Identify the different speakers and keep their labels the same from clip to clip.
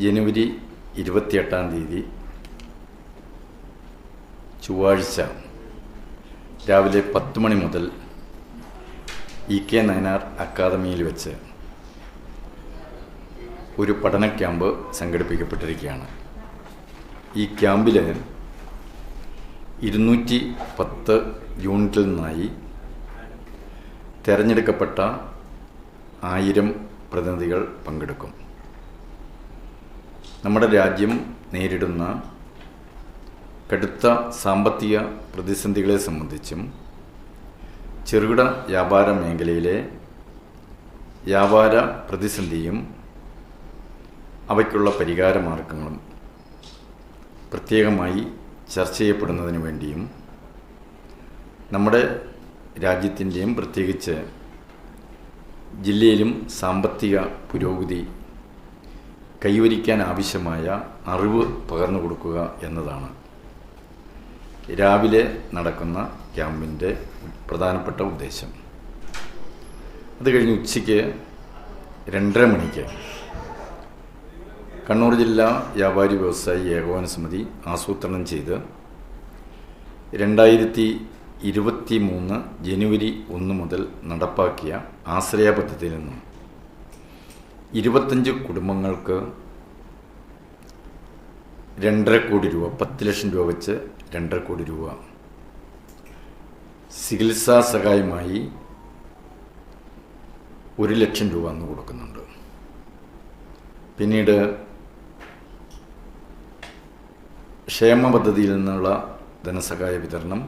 Speaker 1: ജനുവരി ഇരുപത്തിയെട്ടാം തീയതി ചൊവ്വാഴ്ച രാവിലെ പത്ത് മണി മുതൽ ഇ കെ നയനാർ അക്കാദമിയിൽ വെച്ച് ഒരു പഠന ക്യാമ്പ് സംഘടിപ്പിക്കപ്പെട്ടിരിക്കുകയാണ്. ഈ ക്യാമ്പിൽ ഇരുന്നൂറ്റി പത്ത് യൂണിറ്റിൽ നിന്നായി തിരഞ്ഞെടുക്കപ്പെട്ട ആയിരം പ്രതിനിധികൾ പങ്കെടുക്കും. നമ്മുടെ രാജ്യം നേരിടുന്ന കടുത്ത സാമ്പത്തിക പ്രതിസന്ധികളെ സംബന്ധിച്ചും ചെറുകിട വ്യാപാര മേഖലയിലെ വ്യാപാര പ്രതിസന്ധിയും അവയ്ക്കുള്ള പരിഹാര മാർഗങ്ങളും പ്രത്യേകമായി ചർച്ച ചെയ്യപ്പെടുന്നതിന് വേണ്ടിയും നമ്മുടെ രാജ്യത്തിന്റെയും പ്രത്യേകിച്ച് ജില്ലയിലും സാമ്പത്തിക പുരോഗതി കൈവരിക്കാൻ ആവശ്യമായ അറിവ് പകർന്നു കൊടുക്കുക എന്നതാണ്. രാവിലെ നടക്കുന്ന ക്യാമ്പിന്റെ പ്രധാനപ്പെട്ട ഉദ്ദേശം. അത് കഴിഞ്ഞ് ഉച്ചയ്ക്ക് രണ്ടര മണിക്ക് കണ്ണൂർ ജില്ലാ വ്യാപാരി വ്യവസായി ഏകോപന സമിതി ആസൂത്രണം ചെയ്ത് രണ്ടായിരത്തി ഇരുപത്തി മൂന്ന് ജനുവരി ഒന്ന് മുതൽ നടപ്പാക്കിയ ആശ്രയ പദ്ധതിയിൽ നിന്നും ഇരുപത്തഞ്ച് കുടുംബങ്ങൾക്ക് രണ്ടര കോടി രൂപ പത്ത് ലക്ഷം രൂപ വെച്ച് രണ്ടര കോടി രൂപ. ചികിത്സാ സഹായമായി ഒരു ലക്ഷം രൂപ അന്ന് കൊടുക്കുന്നുണ്ട്. പിന്നീട് ക്ഷേമ പദ്ധതിയിൽ നിന്നുള്ള ധനസഹായ വിതരണം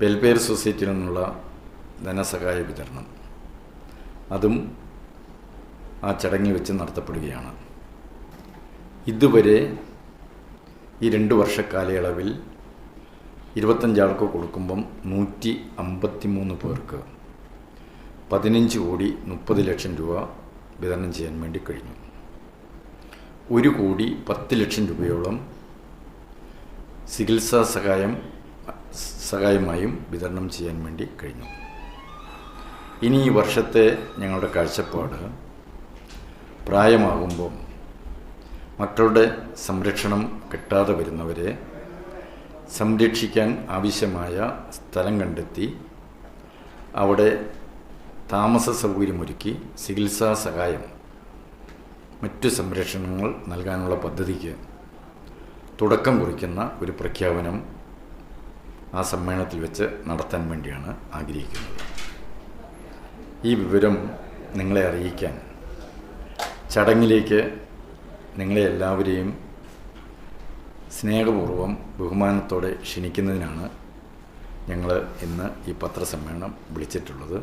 Speaker 1: വെൽഫെയർ സൊസൈറ്റിയിൽ നിന്നുള്ള ധനസഹായ വിതരണം. അതും ആ ചടങ്ങിൽ വെച്ച് നടത്തപ്പെടുകയാണ്. ഇതുവരെ ഈ രണ്ട് വർഷ കാലയളവിൽ ഇരുപത്തഞ്ചാൾക്ക് കൊടുക്കുമ്പം നൂറ്റി അമ്പത്തി മൂന്ന് പേർക്ക് പതിനഞ്ച് കോടി മുപ്പത് ലക്ഷം രൂപ വിതരണം ചെയ്യാൻ വേണ്ടി കഴിഞ്ഞു. ഒരു കോടി പത്ത് ലക്ഷം രൂപയോളം ചികിത്സാ സഹായം സഹായമായും വിതരണം ചെയ്യാൻ വേണ്ടി കഴിഞ്ഞു. ഇനി ഈ വർഷത്തെ ഞങ്ങളുടെ കാഴ്ചപ്പാട് പ്രായമാകുമ്പോൾ മക്കളുടെ സംരക്ഷണം കിട്ടാതെ വരുന്നവരെ സംരക്ഷിക്കാൻ ആവശ്യമായ സ്ഥലം കണ്ടെത്തി അവിടെ താമസ സൗകര്യമൊരുക്കി ചികിത്സാ സഹായം മറ്റു സംരക്ഷണങ്ങൾ നൽകാനുള്ള പദ്ധതിക്ക് തുടക്കം കുറിക്കുന്ന ഒരു പ്രഖ്യാപനം ആ സമ്മേളനത്തിൽ വെച്ച് നടത്താൻ വേണ്ടിയാണ് ആഗ്രഹിക്കുന്നത്. ഈ വിവരം നിങ്ങളെ അറിയിക്കാൻ ചടങ്ങിലേക്ക് നിങ്ങളെ എല്ലാവരെയും സ്നേഹപൂർവം ബഹുമാനത്തോടെ ക്ഷണിക്കുന്നതിനാണ് ഞങ്ങൾ ഇന്ന് ഈ പത്രസമ്മേളനം വിളിച്ചിട്ടുള്ളത്.